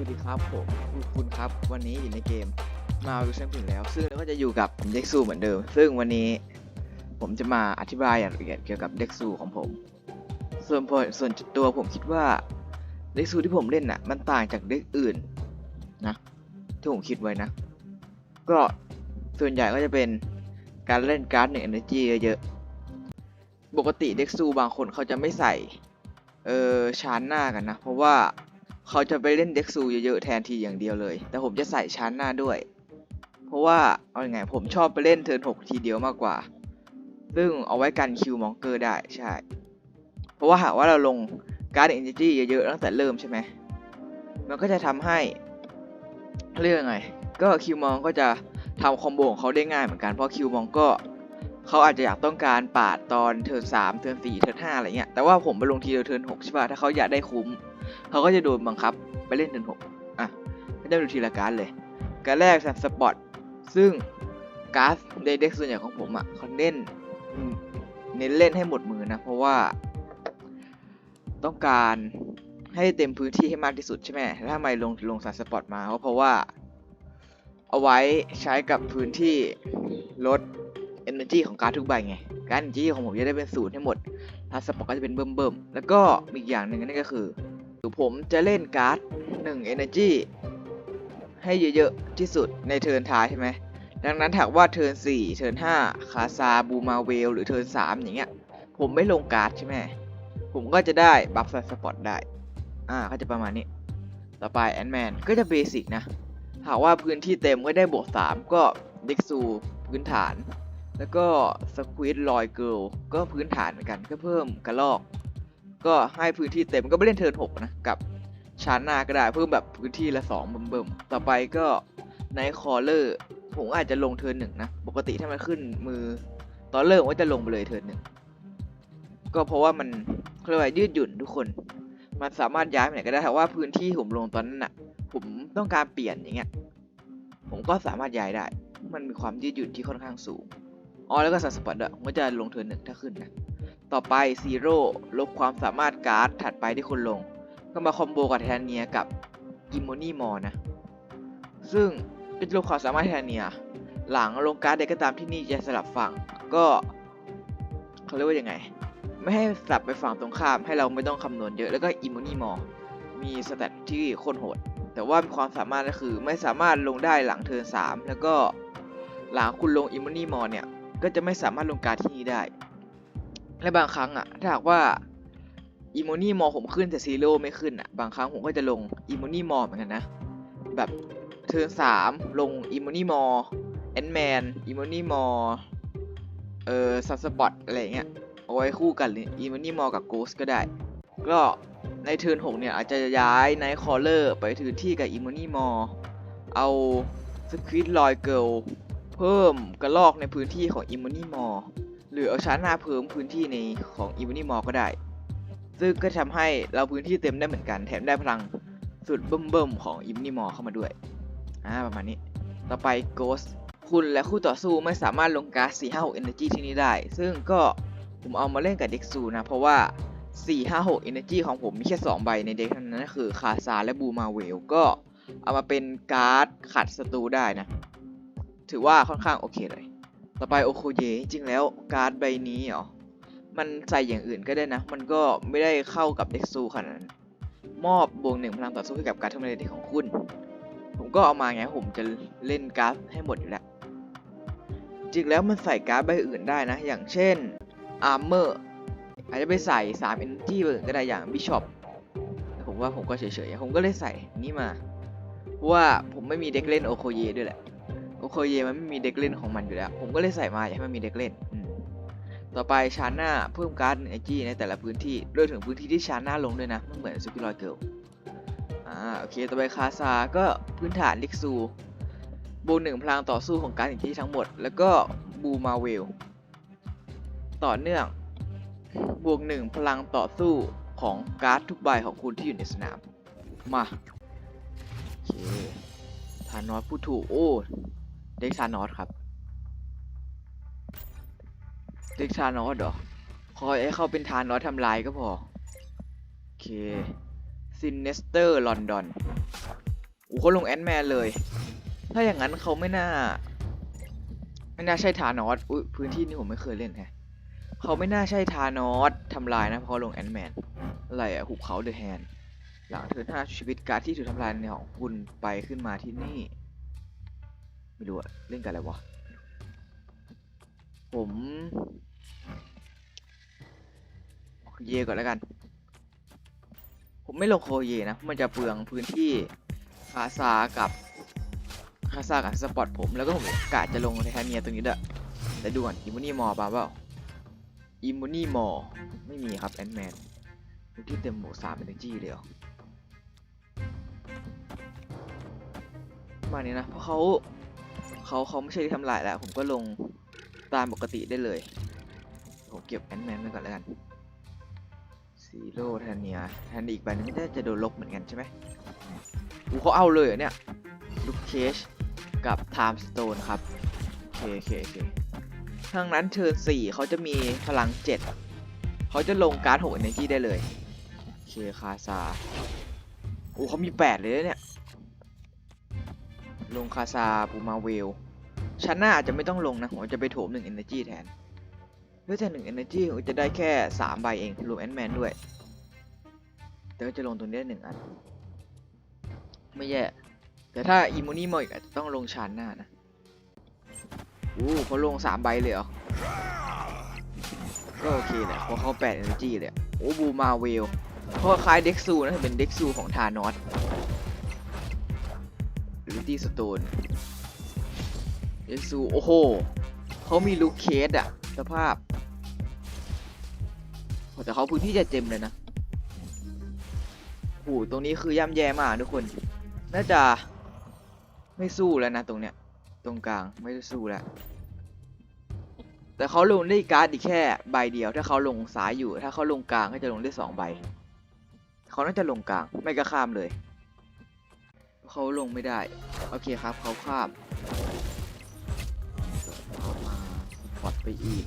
วัสดีครับผมคุณครับ วันนี้อยู่ในเกมมาดูเซนถึงแล้ว ซึ่งเราก็จะอยู่กับเด็กซูเหมือนเดิม ซึ่งวันนี้ผมจะมาอธิบายอย่างละเอียดเกี่ยวกับเด็กซูของผม ส่วนพอส่วนตัวผมคิดว่าเด็กซูที่ผมเล่นน่ะ มันต่างจากเด็กอื่นนะที่ผมคิดไว้นะ ก็ส่วนใหญ่ก็จะเป็นการเล่นการ์ดหนึ่ง energy เยอะๆปกติเด็กซูบางคนเขาจะไม่ใส่เออชานหน้ากันนะ เพราะว่า เขาจะไปเล่นเด็กซูเยอะๆแทนทีอย่างเดียวเลย แต่ผมจะใส่ชั้นหน้าด้วย เพราะว่าเอาอยัางไงผมชอบไปเล่นเทิร์นหกทีเดียวมากกว่า ซึ่งเอาไว้กันคิวมองเกอร์ได้ใช่ เพราะว่าหากว่าเราลงการ์ดเอนจิจี้เยอะๆตั้งแต่เริ่มใช่ไหมมันก็จะทำให้เรื่องไง ก็คิวมองก็จะทำคอมโบของเขาได้ง่ายเหมือนกันเพราะคิวมองก็เขาอาจจะอยากต้องการปาดตอนเทิร์นสามเทิร์นสี่เทิร์นห้าอะไรเงี้ยแต่ว่าผมไปลงทีเดียวเทิร์นหกใช่ป่ะถ้าเขาอยากได้คุ้ม เขาก็จะโดนบังคับไปเล่นเทิร์นหกอะก็จะดูทีละการดเลย การแรกสปอร์ตซึ่งการ์ดในเด็กส่วนใหญ่ของผมอะเขาเน้นเน้นเล่นให้หมดมือนะ เพราะว่า ต้องการให้เต็มพื้นที่ให้มากที่สุดใช่ไหมถ้าไม่ลงลงสายสปอร์ตมาก็เพราะว่า เอาไว้ใช้กับพื้นที่ลด energy ของการดทุกใบไง การ energy ของผมจะได้เป็นศูนย์ให้หมดถ้าสปอร์ตก็จะเป็นเบิ่มๆ แล้วก็อีกอย่างหนึ่งนั่นก็คือคือ ผมจะเล่นการ์ด1 energy ให้เยอะๆที่สุดในเทิร์นท้ายใช่ไหมดังนั้นถากว่าเทิร์น4เทิร์น5คาซาบูมาเวลหรือเทิร์น3อย่างเงี้ย ผมไม่ลงการ์ดใช่ไหมผมก็จะได้บัฟสปอร์ตได้ อ่าก็จะประมาณนี้ ต่อไปแอนแมนก็จะเบสิกนะ หากว่าพื้นที่เต็มก็ได้บวก3ก็เด็กซูพื้นฐาน แล้วก็สควิตลอยเกิลก็พื้นฐานเหมือนกันก็เพิ่มกระลอก ก็ให้พื้นที่เต็มก็ไปเล่นเทิร์นหกนะกับชานหน้าก็ได้เพิ่มแบบพื้นที่ละสองเบิ่มๆต่อไปก็ในคอเลอร์ผมอาจจะลงเทิร์นหนึ่งนะ ปกติถ้ามันขึ้นมือตอนเริ่มก็จะลงไปเลยเทิร์นหนึ่งก็เพราะว่ามันเรียกว่ายืดหยุ่นทุกคน มันสามารถย้ายไปไหนก็ได้ถ้าว่าพื้นที่ผมลงตอนนั้นน่ะ ผมต้องการเปลี่ยนอย่างเงี้ยผมก็สามารถย้ายได้ มันมีความยืดหยุ่นที่ค่อนข้างสูงอ๋อแล้วก็สัตว์สปอร์ตด้วยผมก็จะลงเทิร์นหนึ่งถ้าขึ้นนะ ต่อไปซีโร่ลบความสามารถการ์ดถัดไปที่คนลง ก็มาคอมโบกับแทนเนียกับอิโมนี่มอนะ ซึ่งก็จะลบความสามารถแทนเนีย หลังลงการ์ดใดก็ตามที่นี่จะสลับฝั่ง ก็เขาเรียกว่ายังไง ไม่ให้สลับไปฝั่งตรงข้ามให้เราไม่ต้องคำนวณเยอะ แล้วก็อิโมนี่มอ มีสแตทที่โคตรโหด แต่ว่ามีความสามารถก็คือไม่สามารถลงได้หลังเทิร์นสามแล้วก็หลังคุณลงอิโมนี่มอเนี่ย ก็จะไม่สามารถลงการดที่นี่ได้ และบางครั้งอะถ้าหากว่าอิโมนี่มอผมขึ้นแต่ซีโร่ไม่ขึ้นอะบางครั้งผมก็จะลงอิโมนี่มอเหมือนกันนะ แบบเทิร์นสามลงอิโมนี่มอแอนแมนอิโมนี่มอเอ่อซัสปอตอะไรเงี้ยเอาไว้คู่กันเลยอิโมนี่มอกับโกสก็ได้ ก็ในเทิร์นหกเนี่ยอาจจะย้ายไนท์คอลเลอร์ไปถือที่กับอิโมนี่มอเอาสควิตลอยเกิลเพิ่มกระลอกในพื้นที่ของอิมนี่มอ หรือเอาชาร์จหน้าเพิ่มพื้นที่ในของอิม u นี่มอลก็ได้ ซึ่งก็ทำให้เราพื้นที่เต็มได้เหมือนกัน แถมได้พลังสุดเบิ่มๆของอิม u นี่มอลเข้ามาด้วย อ่า ประมาณนี้ ต่อไป Ghost คุณและคู่ต่อสู้ไม่สามารถลงการ์ด4 5 6 Energy ที่นี่ได้ ซึ่งก็ผมเอามาเล่นกับเด็กซูนะ เพราะว่า 4 5 6 Energy ของผมมีแค่ 2 ใบในเด็กเท่านั้นก็คือคาซาและบูมาเวล ก็เอามาเป็นการ์ดขัดศัตรูได้นะ ถือว่าค่อนข้างโอเคเลย ต่อไปโอโคเยจริงแล้วการ์ดใบนี้เหรอ มันใส่อย่างอื่นก็ได้นะ มันก็ไม่ได้เข้ากับเด็กซูขนาดนั้นมอบบวกหนึ่งพลังต่อสู้ให้กับการทำลายเด็กของคุณ ผมก็เอามาไงผมจะเล่นการ์ดให้หมดอยู่แล้ว จริงแล้วมันใส่การ์ดใบอื่นได้นะ อย่างเช่นอาร์เมอร์อาจจะไปใส่3 energy ใบอื่นก็ได้อย่างบิชอปผมว่าผมก็เฉยๆ ผมก็เลยใส่นี้มา เพราะว่าผมไม่มีเด็กเล่นโอโคเยด้วยแหละ โคเยมันไม่มีเด็กเล่นของมันอยู่แล้ว ผมก็เลยใส่มาอยากให้มันมีเด็กเล่น ต่อไปชาร์หน้าเพิ่มการ์ดไอจีในแต่ละพื้นที่รวมถึงพื้นที่ที่ชาร์หน้าลงด้วยนะไม่เหมือนซูกิลอยเกิลอ่าโอเค ต่อไปคาซาก็พื้นฐานลิกซูบวกหนึ่งพลังต่อสู้ของการ์ดไอจีทั้งหมด แล้วก็บูมาเวลต่อเนื่องบวกหนึ่งพลังต่อสู้ของการ์ดทุกใบของคุณที่อยู่ในสนาม มาโอเคทานอสพูดถูกโอ้ เด็กทานอสครับ เด็กทานอสเหรอ คอยให้เขาเป็นทานอสทำลายก็พอ โอเค ซินเนสเตอร์ลอนดอนโอ้เขาลงแอนแมนเลย ถ้าอย่างนั้นเขาไม่น่า ไม่น่าใช่ทานอสอุ้ยพื้นที่นี้ผมไม่เคยเล่นแฮะเขาไม่น่าใช่ทานอสทำลายนะเพราะเขาลงแอนแมนอะไรอะหุบเขาเดอะแฮนหลังเทิร์นห้าชีวิตการที่ถูกทำลายในของคุณไปขึ้นมาที่นี่ ไม่รู้อะเล่นกันอะไรวะ ผมเยก่อนแล้วกัน ผมไม่ลงโคเยนะ มันจะเปลืองพื้นที่คาซากับคาซากับสปอตผม แล้วก็ผมกะจะลงไททเนียตรงนี้ด้วยแต่ดูก่อนอิมูนี่มอป่าเปล่าอิมูนี่มอร์ไม่มีครับแอนแมนพื้นที่เต็มหมดสามเอเนจีเลยเหรอประมาณนี้นะ เพราะเขา เขาเขาไม่ใช่ที่ทำลายแล้ว ผมก็ลงตามปกติได้เลย ผมเก็บแอนแมนไว้ก่อนแล้วกันซีโร่แทนเนียแทนอีกใบหนึงน่าจะโดนลบเหมือนกันใช่ไหมอูเขาเอาเลยเนี่ยลูกเคชกับไทม์สโตนครับโอเคโอเคโอเคทั้งนั้นเทิร์นสี่เขาจะมีพลังเจ็ดเขาจะลงการ์ดหก energy ได้เลย โอเคคาซาอ้เขามีแปดเลยเนี่ย ลงคาซาปูมาเวลชั้นหน้าอาจจะไม่ต้องลงนะผมจะไปโถมหนึ่ง energy แทนเพื่อจะหนึ่ง energy ผมจะได้แค่สามใบเองรวมแอนแมนด้วยแต่ก็จะลงตรงนี้ได้หนึ่งอัน ไม่แย่ แต่ถ้าอิมูนี่มออีกอาจจะต้องลงชานหน้านะอู้เขาลงสามใบเลยเหรอ ก็โอเคแหละเพราะเขาแปด energy เลยโอ้บูมาเวลเพราะคล้ายเด็กซูนะเป็นเด็กซูของทานอส ตีสโตนเด็กซูโอ้โหเขามีลูกเคสอะสภาพแต่เขาพื้นที่จะเต็มเลยนะโอ้โหตรงนี้คือย่ำแย่มากทุกคน น่าจะไม่สู้แล้วนะตรงเนี้ย ตรงกลางไม่ได้สู้แล้ว แต่เขาลงได้การ์ดอีกแค่ใบเดียว ถ้าเขาลงซ้ายอยู่ ถ้าเขาลงกลางก็จะลงได้สองใบ เขาน่าจะลงกลาง ไม่ก็ข้ามเลย เขาลงไม่ได้ โอเคครับเขาข้ามเขามาพอดไปอีก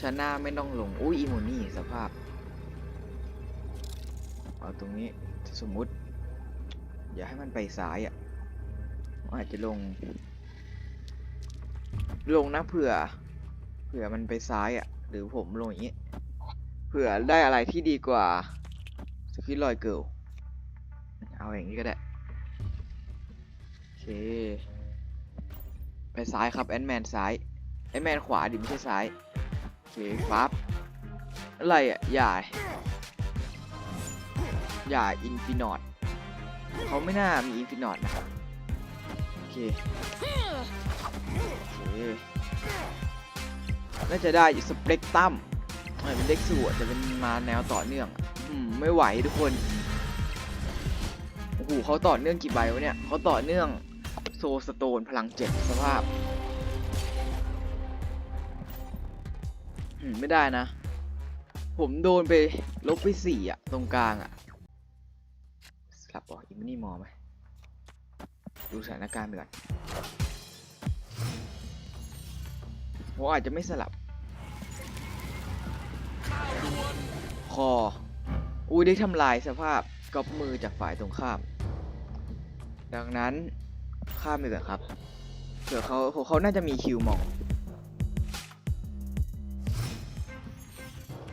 ชน่าไม่ต้องลง อุ้ยอีโมนี่สภาพ เอาตรงนี้สมมุติ อย่าให้มันไปซ้ายอะอาจจะลง ลงนะเผื่อ เผื่อมันไปซ้ายอะ หรือผมลงอย่างนี้ เผื่อได้อะไรที่ดีกว่าสกิลลอยเกิลเอาอย่างนี้ก็ได้ เค ไปซ้ายครับแอนแมนซ้ายแอนแมนขวาดิไม่ใช่ซ้าย โอเคปั๊บอะไรอะอย่าอย่าอินฟินอตเขาไม่น่ามีอินฟินอตนะครับ โอเคโอเคน่าจะได้สเปกตัมเออเป็นเด็กสูตรแต่เป็นมาแนวต่อเนื่องอืมไม่ไหวทุกคนโอ้โหเขาต่อเนื่องกี่ใบวะเนี่ยเขาต่อเนื่อง ซสโตนพลังเจ็ดสภาพอืมไม่ได้นะ ผมโดนไปลบไปสี่อะตรงกลางอะสลับบอกอิมนี่มอไหมดูสถานการณ์ไปก่อนผมอาจจะไม่สลับ คอ อุ้ยได้ทำลายสภาพก๊อปมือจากฝ่ายตรงข้าม ดังนั้น ข้ามไปก่อนครับเผื่อเขาเขาเขาน่าจะมีคิวมอง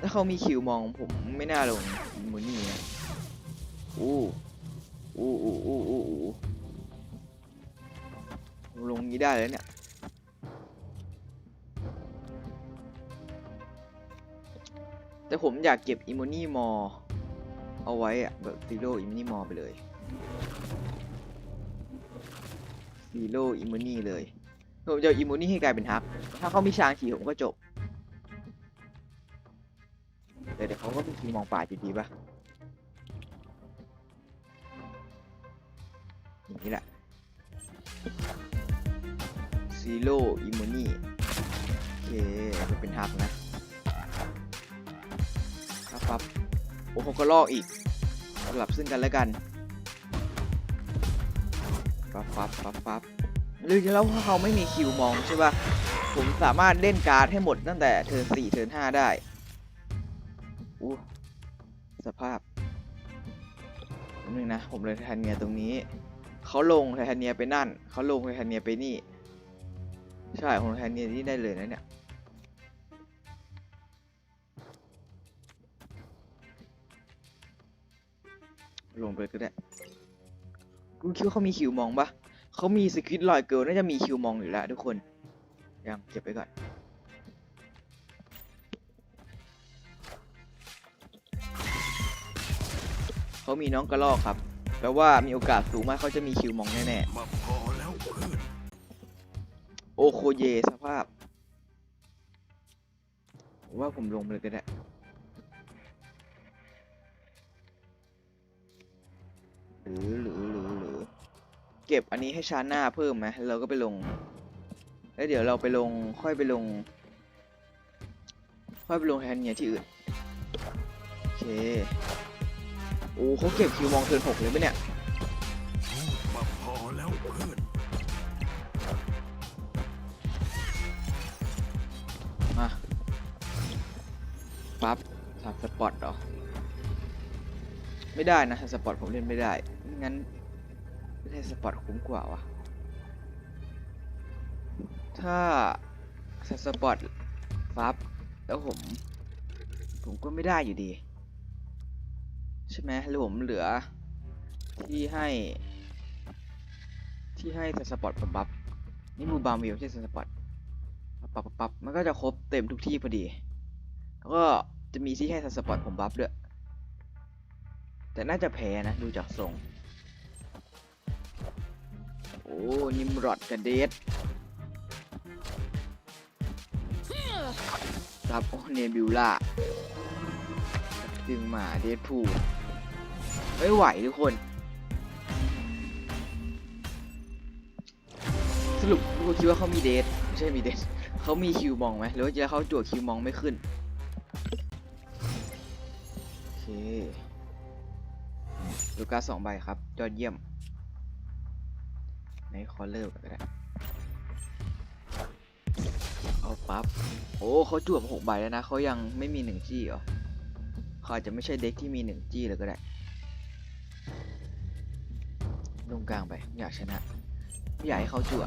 ถ้าเขามีคิวมองผมไม่น่าลงมูนี่นะอู้อู้อู้อู้อู้อู้ลงนี้ได้เลยเนี่ยแต่ผมอยากเก็บอิม u นี่มอเอาไว้อะแบบซีโร่อิม u นี่มอไปเลย ซีโร่อิม u นี่เลยผมจะอิม u นี่ให้กลายเป็นฮักถ้าเขามีช้างขี่ผมก็จบแต่เดี๋ยวเขาก็มีทีมองป่าอยู่ดีปะอย่างนี้แหละซีโร่อิม u นี่โอเคจะเป็นฮักนะ ครับปั๊บโอ้โหก็ลอกอีกสลับซึ่งกันแล้วกัน ปั๊บปั๊บปั๊บปั๊บหรือแล้วถ้าเขาไม่มีคิวมองใช่ป่ะผมสามารถเล่นการ์ดให้หมดตั้งแต่เทิร์นสี่เทิร์นห้าได้อู้สภาพนึงนะ ผมเลยไททานเนียตรงนี้ เขาลงไททานเนียไปนั่น เขาลงไททานเนียไปนี่ ใช่ ผมไททานเนียนี่ได้เลยนะเนี่ยลงไปก็ได้ กูคิดว่าเขามีคิวมองปะเขามีสควิตลอยเกิลน่าจะมีคิวมองอยู่แล้วทุกคน ยังเก็บไปก่อน เขามีน้องกระลอกครับ แปลว่ามีโอกาสสูงมากเขาจะมีคิวมองแน่มาพอแล้วเพื่อนๆโอโคเยสภาพ ว่าผมลงเลยก็ได้หรือหรือหรือหรือ เก็บอันนี้ให้ชาหน้าเพิ่มไหมเราก็ไปลง แล้วเดี๋ยวเราไปลงค่อยไปลง ค่อยไปลงแทนเนียที่อื่น โอเค โอ้เขาเก็บคิวมองเทิร์นหกเลยปะเนี่ยมาพอแล้วเพื่อนมาปั๊บทำสปอตเหรอ ไม่ได้นะทำสปอตผมเล่นไม่ได้ งั้น เล่นสปอร์ตคุ้มกว่าวะถ้าสปอร์ตปั๊บแล้วผม ผมก็ไม่ได้อยู่ดี ใช่ไหมหรือผมเหลือ ที่ให้ ที่ให้สปอตผมปั๊บนี่มูบาร์มิวใช่สปอตปับปับปับมันก็จะครบเต็มทุกที่พอดี แล้วก็จะมีที่ให้สปอร์ตผมบัฟด้วย แต่น่าจะแพ้นะ ดูจากทรง อ้นิมรอดกับเดทรับโอ้เนบิวล่าดึงมาเดทพูไม่ไหวทุกคน สรุปทุกคนคิดว่าเขามีเดทไม่ใช่มีเดทเขามีคิวมองไหมหรือว่าจะเขาจั่วคิวมองไม่ขึ้นโอเคลูกาสองใบครับยอดเยี่ยม ในคอลเลอร์ก็ได้เอาปั๊บ โอ้เขาจั่วมาหกใบแล้วนะเขายังไม่มีหนึ่งจี้เหรอเขาอาจจะไม่ใช่เด็กที่มีหนึ่งจี้เลยก็ได้ลงกลางไปอยากชนะไม่อยากให้เขาจั่ว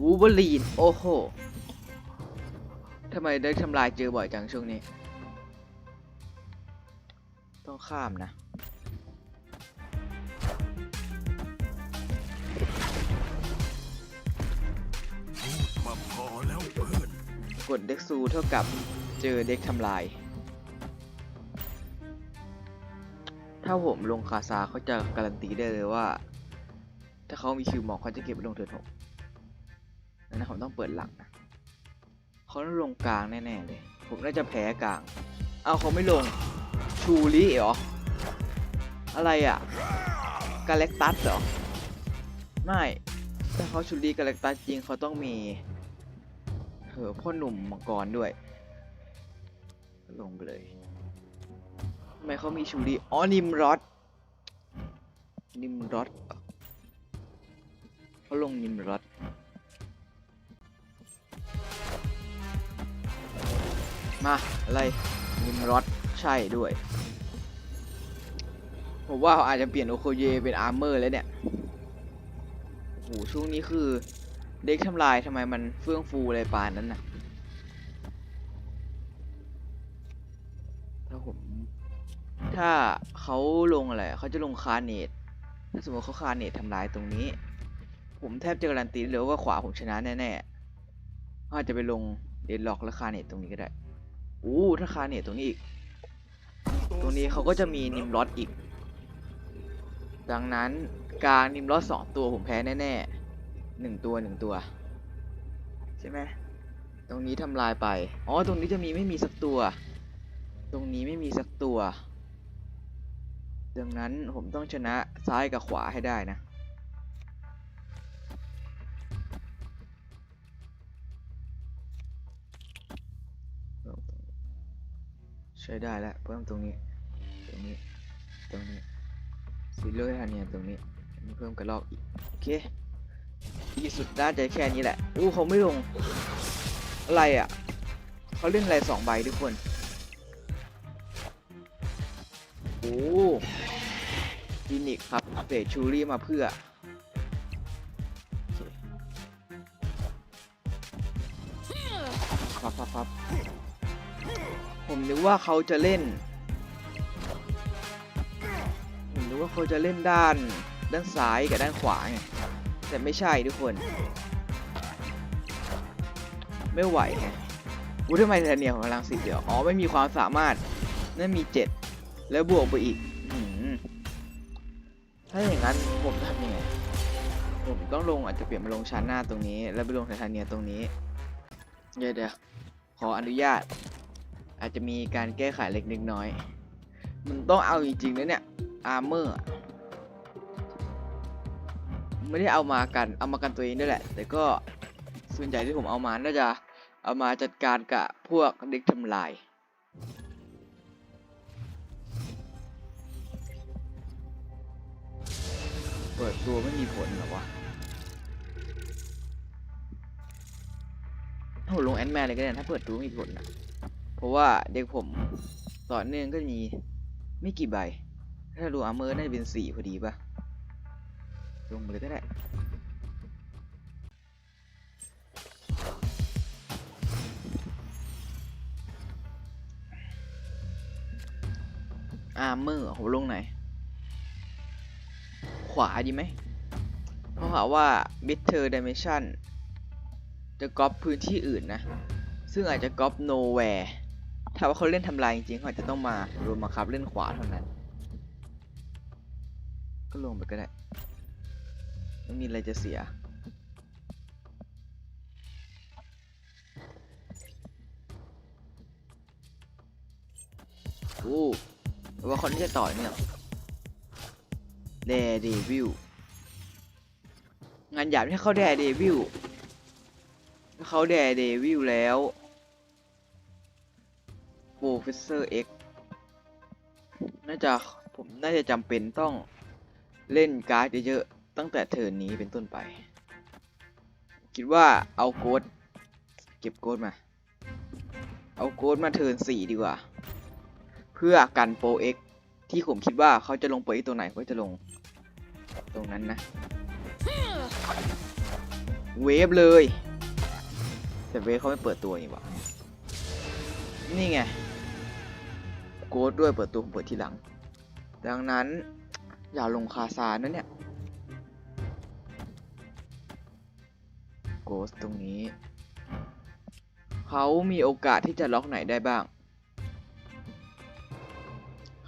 วูเบอรีน โอ้โหทำไมได้ทำลายเจอบ่อยจังช่วงนี้ ต้องข้ามนะ กดเด็กซูเท่ากับเจอเด็กทำลาย ถ้าผมลงคาซาเขาจะการันตีได้เลยว่า ถ้าเขามีคิวหมอกเขาจะเก็บไปลงเทิร์นหกดังนั้นผมต้องเปิดหลังนะเขาต้องลงกลางแน่ๆเลย ผมน่าจะแพ้กลาง เอาเขาไม่ลง ชูริเหรอ อะไรอะ กาแล็กตัสเหรอ ไม่ ถ้าเขาชูริกาแล็กตัสจริงเขาต้องมี เออพ่อหนุ่มมังกรด้วย ลงไปเลยทำไมเขามีชูริอ๋อนิมรอดนิมรอดเขาลงนิมรอดมาอะไรนิมรอดใช่ด้วยผมว่าเขาอาจจะเปลี่ยนโอโคเยเป็นอาร์เมอร์แล้วเนี่ยโอ้โหช่วงนี้คือ เด็กทำลายทำไมมันเฟื่องฟูอะไรปานนั้นน่ะถ้าผมถ้าเขาลงอะไรเขาจะลงคาร์เนตถ้าสมมติเขาคาร์เนตทำลายตรงนี้ ผมแทบจะการันตีเลยว่าขวาผมชนะแน่ๆอาจจะไปลงเดดล็อกและคาเนตตรงนี้ก็ได้อู้ถ้าคาร์เนตตรงนี้อีก ตรงนี้เขาก็จะมีนิมรอดอีก ดังนั้นกางนิมรอดสองตัวผมแพ้แน่ๆ หนึ่งตัวหนึ่งตัว ใช่ไหมตรงนี้ทำลายไป อ๋อ ตรงนี้จะมีไม่มีสักตัว ตรงนี้ไม่มีสักตัว ดังนั้นผมต้องชนะซ้ายกับขวาให้ได้นะ ใช้ได้แล้ว เพิ่มตรงนี้ ตรงนี้ ตรงนี้ซิลเลอร์ทันเนียตรงนี้อันนี้ เพิ่มกระลอกอีก โอเค ที่สุดน่าจะแค่นี้แหละ อู้เขาไม่ลง อะไรอะ เขาเล่นอะไรสองใบทุกคน โอ้ฟินิกครับเฟดชูรี่มาเพื่อ ครับครับครับผมนึกว่าเขาจะเล่น ผมนึกว่าเขาจะเล่นด้านด้านซ้ายกับด้านขวาไง แต่ไม่ใช่ทุกคน ไม่ไหวไงอู้ทำไมแทเนียของพลังสิบเดียวอ๋อไม่มีความสามารถนั่นมีเจ็ดแล้วบวกไปอีกถ้าอย่างนั้นผมทำยังไงผมต้องลงอาจจะเปลี่ยนมาลงชั้นหน้าตรงนี้ แล้วไปลงไททาเนียตรงนี้เดี๋ยวเดี๋ยวขออนุญาต อาจจะมีการแก้ไขเล็กนิดน้อย มันต้องเอาจริงๆนะเนี่ยอาร์เมอร์ ไม่ได้เอามากัน เอามากันตัวเองด้วยแหละ แต่ก็ส่วนใหญ่ที่ผมเอามาน่าจะเอามาจัดการกับพวกเด็กทำลาย เปิดตัวไม่มีผลหรอวะโหลงแอนแมนเลยก็ได้ถ้าเปิดตัวไม่มีผลนะเพราะว่าเด็กผมต่อเนื่องก็มีไม่กี่ใบ ถ้าดูอาร์เมอร์น่าจะเป็นสี่พอดีปะ ลงมาเลยก็ได้อาร์เมอร์ผมลงไหน ขวาดีไหมเพราะหาว่า Bitter Dimension จะก๊อปพื้นที่อื่นนะ ซึ่งอาจจะก๊อป Nowhere ถ้าว่าเขาเล่นทำลายจริงๆเขาอาจจะต้องมารวมมาครับเล่นขวาเท่านั้น ก็ลงไปก็ได้ ไม่มีอะไรจะเสียโอ้แปลว่าคนที่จะต่อยเนี่ยแดเดวิลงานหยาบที่เขาแดเดวิลถ้าเขาแดเดวิลแล้วโปรเฟสเซอร์เอ็กน่าจะผมน่าจะจำเป็นต้องเล่นการ์ดเยอะๆ ตั้งแต่เทิร์นนี้เป็นต้นไป คิดว่าเอาโกดเก็บโกดมา เอาโกดมาเทิร์นสี่ดีกว่า เพื่อกันโปรเอ็กที่ผมคิดว่าเขาจะลงโปรเอ็กตัวไหนเขาจะลง ตรงนั้นนะ เวฟเลย แต่เวฟเขาไม่เปิดตัวนี่หว่านี่ไงโกดด้วยเปิดตัวผมเปิดทีหลัง ดังนั้นอย่าลงคาซานนะเนี่ย กสตรงนี้ เขามีโอกาสที่จะล็อกไหนได้บ้าง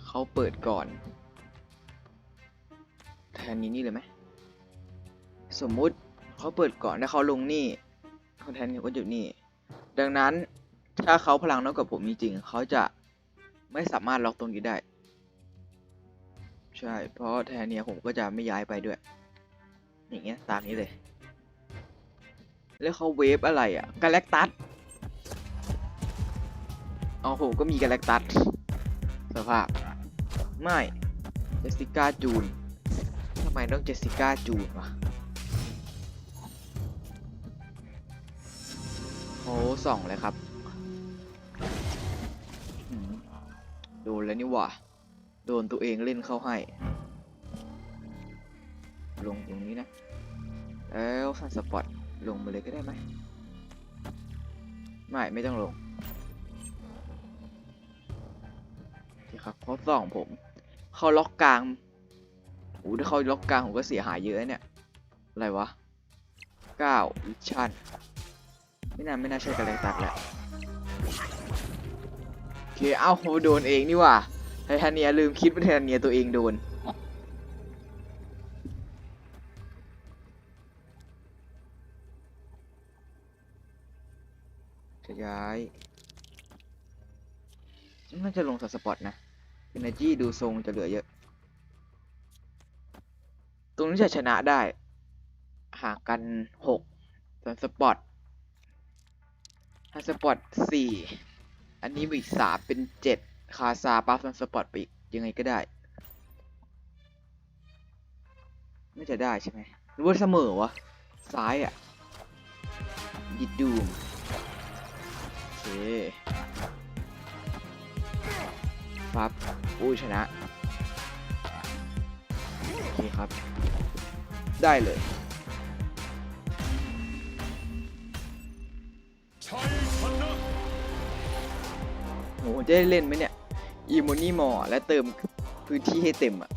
เขาเปิดก่อน แทนนี้นี่เลยไหม สมมุติเขาเปิดก่อนแล้วเขาลงนี่เขาแทนนี้ก็อยู่นี่ ดังนั้นถ้าเขาพลังน้อยกว่าผมจริงๆเขาจะไม่สามารถล็อกตรงนี้ได้ ใช่ เพราะแทนเนียผมก็จะไม่ย้ายไปด้วย อย่างเงี้ยตามนี้เลย แล้วเขาเวฟอะไรอะกาแล็กตัสอ๋อผมก็มีกาแล็กตัสสภาพ ไม่เจสสิก้าจูนทำไมต้องเจสสิก้าจูนวะโอ้ส่องเลยครับโดนแล้วนี่หว่า โดนตัวเองเล่นเข้าให้ ลงตรงนี้นะ แล้วซันสปอต ลงมาเลยก็ได้ไหมไม่ ไม่ต้องลงโอเคครับเขาส่องผม เขาล็อกกลางโอ้ถ้าเขาล็อกกลางผมก็เสียหายเยอะเนี่ย อะไรวะเก้าวิชั่น ไม่น่าไม่น่าใช่กระแลตัดแหละโอเค เอ้าโหโดนเองนี่ว่าไททาเนียลืมคิดว่าไททาเนียตัวเองโดน ย้าย น่าจะลงสัสปอตนะ Energy ดูทรงจะเหลือเยอะ ตรงนี้จะชนะได้ ห่างกันหกส่วนสปอตถ้าสปอตสี่อันนี้มีอีกสามเป็นเจ็ดคาซาปั๊บส่วนสปอตไปอีก ยังไงก็ได้น่จะได้ใช่ไหมหรือว่าเสมอวะ ซ้ายอะดิดดูม เคปั๊บอุ้ชนะ โอเคครับ ได้เลย โห จะได้เล่นไหมเนี่ย อีโมนี่มอ และเติมพื้นที่ให้เต็มอะ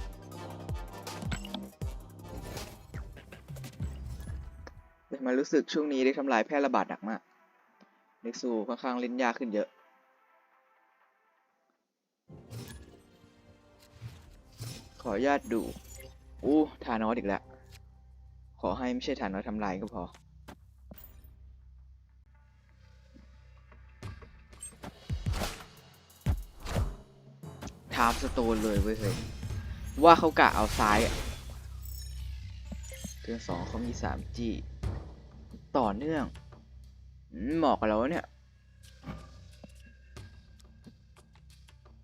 แต่มารู้สึกช่วงนี้ได้ทำลายแพร่ระบาดหนักมาก เด็กซูค่อนข้างเล่นยากขึ้นเยอะ ขออนุญาตดู อู้ทานอสอีกแล้ว ขอให้ไม่ใช่ทานอสทำลายก็พอ ทามสโตนเลยเว้ยเฮ้ยว่าเขากะเอาซ้ายเทือนสองเขามีสามจีต่อเนื่อง เหมาะกับเราเนี่ย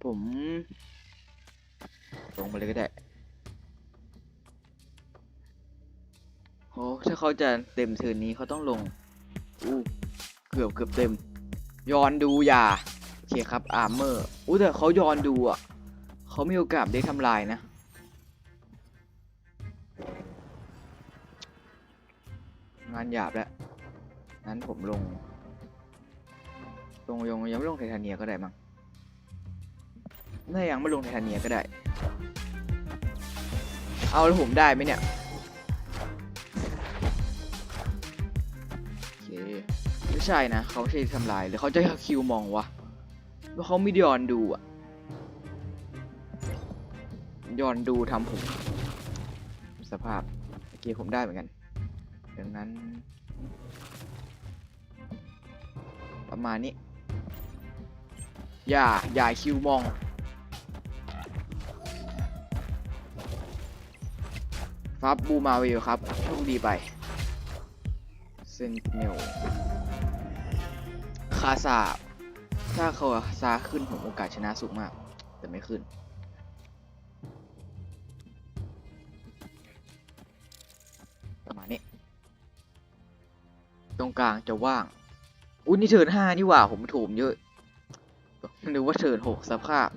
ผมลงไปเลยก็ได้โอ้ถ้าเขาจะเต็มเทิร์นนี้เขาต้องลงอู้เกือบเกือบเต็ม ย้อนดูอย่า โอเคครับ อาร์เมอร์อู้แต่เขาย้อนดูอะเขามีโอกาสได้ทำลายนะงานหยาบแล้วั้นผมลง ลงยังยังไม่ลงไททาเนียก็ได้มั้งน่ายังไม่ลงไททาเนียก็ได้ เอาแล้วผมได้ไหมเนี่ยโอเคไม่ใช่นะ เขาใช่ทำลายหรือเขาจะคิวมองวะว่าเขาไม่ได้ย้อนดูอะย้อนดูทำผม สภาพโอเคผมได้เหมือนกัน ดังนั้น ประมาณนี้ อย่า อย่าคิวมองฟับบูมาเวครับ โชคดีไป เซนเนลคาซาถ้าเขาซาขึ้นผมโอกาสชนะสูงมาก แต่ไม่ขึ้นประมาณนี้ ตรงกลางจะว่าง อุ้ยนี่เทิร์นห้านี่หว่า ผมโถมเยอะนึกว่าเทิร์นหกสภาพ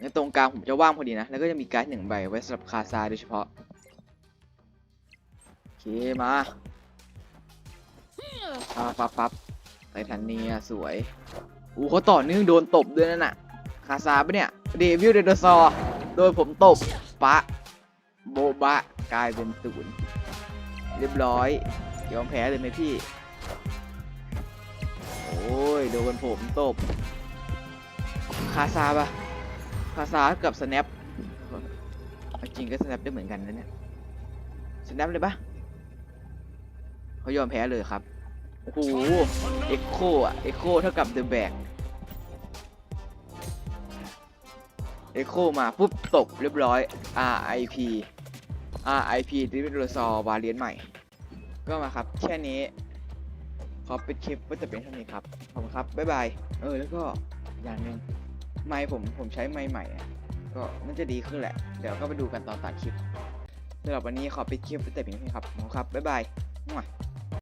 ในตรงกลางผมจะว่างพอดีนะ แล้วก็จะมีการ์ดหนึ่งใบไว้สำหรับคาซาโดยเฉพาะ โอเค มาปั๊บปั๊บปั๊บไททันเนียสวย อู้เขาต่อเนื่องโดนตบด้วยนั่นน่ะ คาซาปะเนี่ย เดวิลเดโดซอร์โดยผมตบ ปะ โบบะ กลายเป็นศูนย์เรียบร้อย ยอมแพ้เลยไหมพี่ อ้ยโดนผมตบคาซาปะคาซากับสแนปจริงก็สแนปได้เหมือนกันนะเนี่ยสแนปเลยปะเขายอมแพ้เลยครับ โอ้โห เอ็กโคอะเอ็กโคเท่ากับเดอะแบกเอ็กโคมาปุ๊บตบเรียบร้อย RIP RIP ดิวิโรซอวาเลียนใหม่ ก็มาครับ แค่นี้ ขอปิดคลิปว่าจะเป็นเท่านี้ครับขอบคุณครับบ๊ายบายเออแล้วก็อย่างหนึ่งไม้ผมผมใช้ไม้ใหม่ก็น่าจะดีขึ้นแหละ เดี๋ยวก็ไปดูกันตอนตัดคลิปสำหรับวันนี้ขอปิดคลิปไว้แต่เพียงเท่านี้ครับขอบคุณครับบ๊ายบายมั่ว